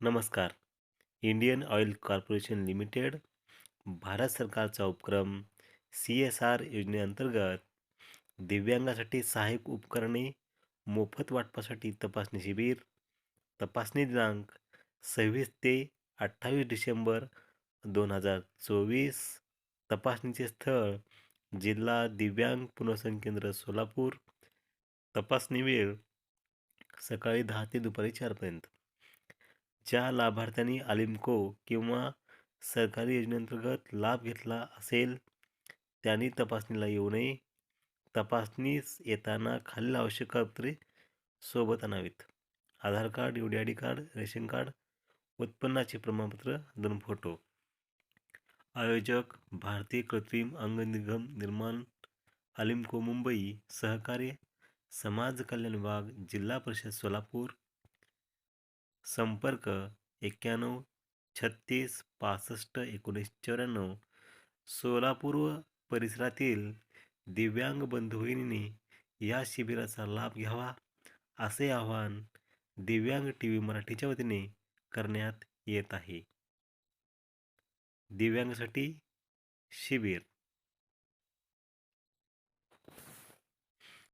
नमस्कार. Indian oil corporation limited Bharat सरकारचा उपक्रम सी एस आर योजनेअंतर्गत दिव्यांगासाठी सहाय्यक उपकरणे मोफत वाटपासाठी तपासणी शिबिर तपासणी दिनांक सव्वीस ते अठ्ठावीस डिसेंबर दोन हजार चोवीस तपासणीचे स्थळ जिल्हा दिव्यांग पुनर्वसन केंद्र सोलापूर तपासणी वेळ सकाळी दहा ते दुपारी चारपर्यंत ज्या लाभार्थ्यांनी आलिमको किंवा सरकारी योजनेअंतर्गत लाभ घेतला असेल त्यांनी तपासणीला येऊ नये. तपासणीस येताना खालील आवश्यक कागदपत्रे सोबत आणावीत. Aadhaar card U D I D card ration card उत्पन्नाचे प्रमाणपत्र दोन फोटो. आयोजक भारतीय कृत्रिम अंग निगम निर्माण अलिमको मुंबई सहकार्य समाज कल्याण विभाग जिल्हा परिषद सोलापूर संपर्क एक्क्याण्णव छत्तीस पासष्ट एकोणीस चौऱ्याण्णव. सोलापूर व परिसरातील दिव्यांग बंधू भगिनींनी या शिबिराचा लाभ घ्यावा असे आवाहन दिव्यांग टी व्ही मराठीच्या वतीने करण्यात येत आहे. दिव्यांगासाठी शिबिर